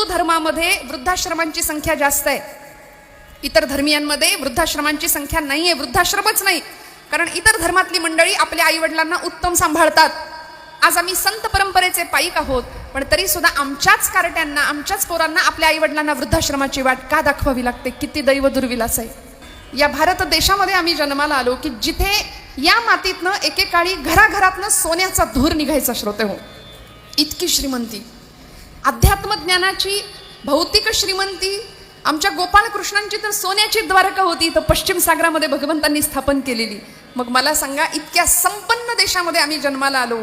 हिंदू धर्मामध्ये वृद्धाश्रमांची संख्या जास्त आहे. इतर धर्मियांमध्ये वृद्धाश्रमांची संख्या नाही आहे वृद्धाश्रमच नाही. कारण इतर धर्मातली मंडळी आपल्या आईवडिलांना उत्तम सांभाळतात. आज आम्ही संत परंपरेचे पायिक आहोत पण तरी सुद्धा आमच्याच कारट्यांना आमच्याच पोरांना आपल्या आईवडिलांना वृद्धाश्रमाची वाट का दाखवावी लागते? किती दैव दुर्विलास आहे. या भारत देशामध्ये आम्ही जन्माला आलो की जिथे या मातीतनं एकेकाळी घराघरातनं सोन्याचा धूर निघायचा श्रोते हो. इतकी श्रीमंती. अध्यात्म ज्ञानाची भौतिक श्रीमंती आमच्या गोपाळकृष्णांची तर सोन्याची द्वारका होती तर पश्चिम सागरामध्ये भगवंतांनी स्थापन केलेली. मग मला सांगा इतक्या संपन्न देशामध्ये आम्ही जन्माला आलो.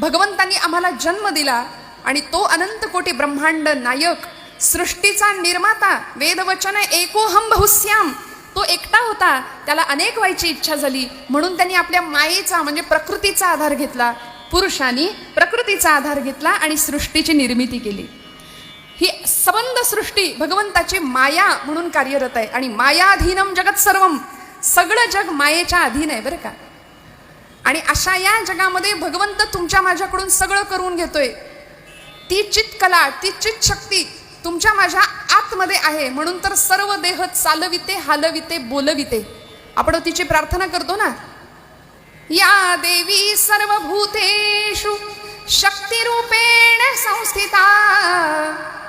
भगवंतांनी आम्हाला जन्म दिला आणि तो अनंत कोटी ब्रह्मांड नायक सृष्टीचा निर्माता वेदवचन एकोहम बहुश्याम. तो एकटा होता त्याला अनेक व्हायची इच्छा झाली म्हणून त्यांनी आपल्या मायेचा म्हणजे प्रकृतीचा आधार घेतला. पुरुषांनी प्रकृतीचा आधार घेतला आणि सृष्टीची निर्मिती केली. ही सबंध सृष्टी भगवंताची माया म्हणून कार्यरत आहे. आणि मायाधीनम जगत सर्वम सगळं जग मायेच्या अधीन आहे बरं का? आणि अशा या जगामध्ये भगवंत तुमच्या माझ्याकडून सगळं करून घेतोय. ती चित कला ती चित शक्ती तुमच्या माझ्या आतमध्ये आहे. म्हणून तर सर्व देह चालविते हालविते बोलविते. आपण तिची प्रार्थना करतो ना? या देवी सर्वभूतेषु शक्तिरूपेण संस्थिता।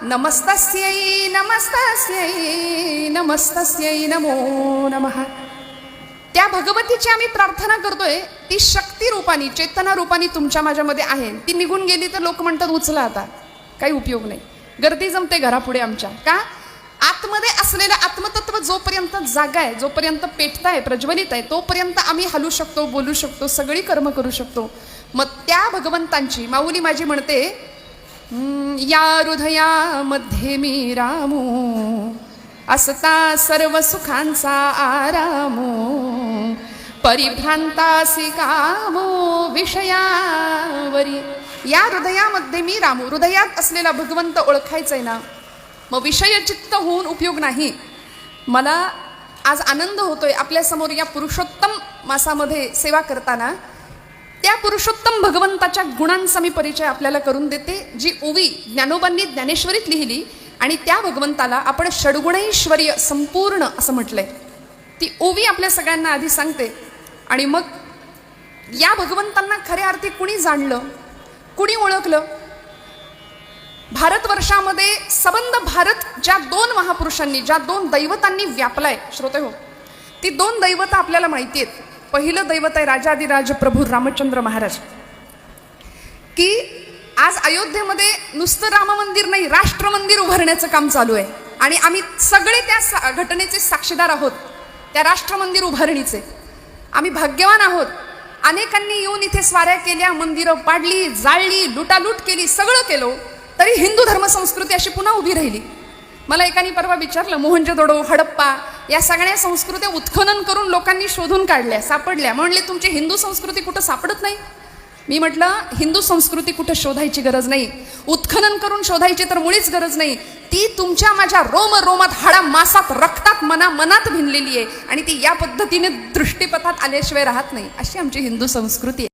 नमस्तस्यै नमस्तस्यै नमस्तस्यै नमो नमः। त्या भगवतीची आम्ही प्रार्थना करतोय ती शक्तिरूपानी चेतना रूपानी तुमच्या माझ्यामध्ये आहे. ती निघून गेली तर लोक म्हणतात उचला आता. काही उपयोग नाही. गर्दी जमते घरापुढे आमच्या. का? आतमध्ये असलेलं आत्मतत्व जोपर्यंत जागा आहे जोपर्यंत पेटत आहे प्रज्वलित आहे तोपर्यंत आम्ही हलू शकतो बोलू शकतो सगळी कर्म करू शकतो. मग त्या भगवंतांची माऊली माझी म्हणते या हृदयामध्ये मी रामू असता सर्व सुखांचा आरामो परिभ्रांतासी कामो विषयावरी. या हृदयामध्ये मी रामू. हृदयात असलेला भगवंत ओळखायचा आहे ना मग विषयचित्त होऊन उपयोग नाही. मला आज आनंद होतोय आपल्यासमोर या पुरुषोत्तम मासामध्ये सेवा करताना. त्या पुरुषोत्तम भगवंताच्या गुणांचा मी परिचय आपल्याला करून देते जी ओवी ज्ञानोबांनी ज्ञानेश्वरीत लिहिली आणि त्या भगवंताला आपण षडगुणैश्वर्य संपूर्ण असं म्हटलंय. ती ओवी आपल्या सगळ्यांना आधी सांगते आणि मग या भगवंतांना खऱ्या अर्थी कुणी जाणलं कुणी ओळखलं भारतवर्षामध्ये सबंध भारत ज्या दोन महापुरुषांनी ज्या दोन दैवतांनी व्यापलाय श्रोते हो ती दोन दैवत आपल्याला माहिती आहेत. पहिलं दैवत आहे राजाधिराज प्रभू रामचंद्र महाराज. की आज अयोध्येमध्ये नुसतं राम मंदिर नाही राष्ट्र मंदिर उभारण्याचं काम चालू आहे. आणि आम्ही सगळे त्या सा- घटनेचे साक्षीदार आहोत. त्या राष्ट्र मंदिर उभारणीचे. आम्ही भाग्यवान आहोत. अनेकांनी येऊन इथे स्वाऱ्या केल्या मंदिरं पाडली जाळली लुटालूट केली सगळं केलं. तरी हिंदू धर्मसंस्कृती अशी पुन्हा उभी राहिली. मला एकाने परवा विचारलं मोहनजोदडो हडप्पा या सगळ्या संस्कृत्या उत्खनन करून लोकांनी शोधून काढल्या सापडल्या. म्हणले तुमची हिंदू संस्कृती कुठं सापडत नाही? मी म्हटलं हिंदू संस्कृती कुठं शोधायची गरज नाही. उत्खनन करून शोधायची तर मुळीच गरज नाही. ती तुमच्या माझ्या रोम रोमात हाडा मासात रक्तात मना मनात भिनलेली आहे आणि ती या पद्धतीने दृष्टीपथात आल्याशिवाय राहत नाही. अशी आमची हिंदू संस्कृती आहे.